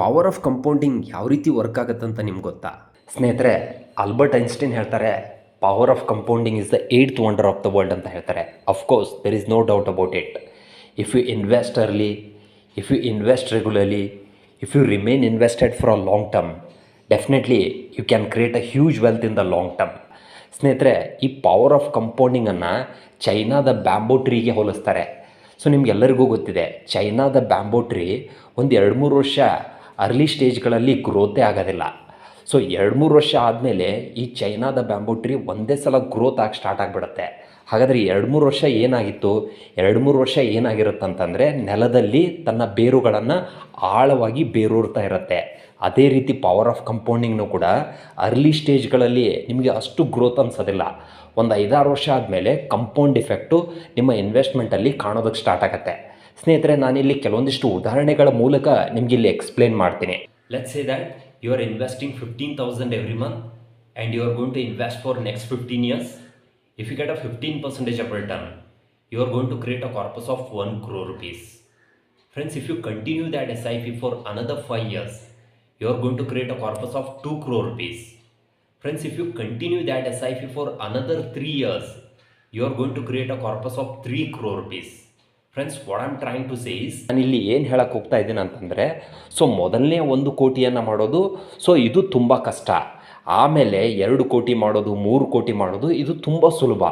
Power of compounding ಯಾವ ರೀತಿ work ಆಗುತ್ತೆ ಅಂತ ನಿಮ್ಗೆ ಗೊತ್ತಾ? ಸ್ನೇಹಿತರೆ ಆಲ್ಬರ್ಟ್ ಐನ್ಸ್ಟೈನ್ ಹೇಳ್ತಾರೆ power of compounding is the eighth wonder of the world ಅಂತ ಹೇಳ್ತಾರೆ. Of course there is no doubt about it if you invest early if you invest regularly if you remain invested for a long term definitely you can create a huge wealth in the long term ಸ್ನೇಹಿತರೆ, ಈ power of ಕಂಪೌಂಡಿಂಗನ್ನು ಚೈನಾದ bamboo ಟ್ರೀಗೆ ಹೋಲಿಸ್ತಾರೆ. So ನಿಮ್ಗೆಲ್ಲರಿಗೂ ಗೊತ್ತಿದೆ ಚೈನಾದ bamboo tree ಒಂದು ಎರಡು ಮೂರು ವರ್ಷ ಅರ್ಲಿ ಸ್ಟೇಜ್ಗಳಲ್ಲಿ ಗ್ರೋತೇ ಆಗೋದಿಲ್ಲ. ಸೊ ಎರಡು ಮೂರು ವರ್ಷ ಆದಮೇಲೆ ಈ ಚೈನಾದ ಬ್ಯಾಂಬೂ ಟ್ರೀ ಒಂದೇ ಸಲ ಗ್ರೋತ್ ಆಗಿ ಸ್ಟಾರ್ಟ್ ಆಗಿಬಿಡುತ್ತೆ. ಹಾಗಾದರೆ ಎರಡು ಮೂರು ವರ್ಷ ಏನಾಗಿತ್ತು? ಎರಡು ಮೂರು ವರ್ಷ ಏನಾಗಿರುತ್ತಂತಂದರೆ ನೆಲದಲ್ಲಿ ತನ್ನ ಬೇರುಗಳನ್ನು ಆಳವಾಗಿ ಬೇರೂರ್ತಾ ಇರುತ್ತೆ. ಅದೇ ರೀತಿ ಪವರ್ ಆಫ್ ಕಂಪೌಂಡಿಂಗ್ನು ಕೂಡ ಅರ್ಲಿ ಸ್ಟೇಜ್ಗಳಲ್ಲಿ ನಿಮಗೆ ಅಷ್ಟು ಗ್ರೋತ್ ಅನ್ಸೋದಿಲ್ಲ. ಒಂದು ಐದಾರು ವರ್ಷ ಆದಮೇಲೆ ಕಂಪೌಂಡ್ ಇಫೆಕ್ಟು ನಿಮ್ಮ ಇನ್ವೆಸ್ಟ್ಮೆಂಟಲ್ಲಿ ಕಾಣೋದಕ್ಕೆ ಸ್ಟಾರ್ಟ್ ಆಗುತ್ತೆ. ಸ್ನೇಹಿತರೆ, ನಾನಿಲ್ಲಿ ಕೆಲವೊಂದಿಷ್ಟು ಉದಾಹರಣೆಗಳ ಮೂಲಕ ನಿಮ್ಗೆ ಇಲ್ಲಿ ಎಕ್ಸ್ಪ್ಲೇನ್ ಮಾಡ್ತೀನಿ. Let's say that you are investing fifteen thousand every month and you are gonna invest for next fifteen years if you get a fifteen percentage of return you are gonna create a corpus of one crore rupees friends if you continue that S I P for another five years you are gonna create a corpus of two crore rupees friends if you continue that S I P for another three years you are gonna create a corpus of three crore rupees friends what am trying to say is ನಾನು ಇಲ್ಲಿ ಏನು ಹೇಳಕ್ಕೆ ಹೋಗ್ತಾ ಇದ್ದೀನಿ ಅಂತಂದರೆ so ಮೊದಲನೇ ಒಂದು ಕೋಟಿಯನ್ನು ಮಾಡೋದು ಸೊ ಇದು ತುಂಬ ಕಷ್ಟ. ಆಮೇಲೆ ಎರಡು ಕೋಟಿ ಮಾಡೋದು, ಮೂರು ಕೋಟಿ ಮಾಡೋದು, ಇದು ತುಂಬ ಸುಲಭ.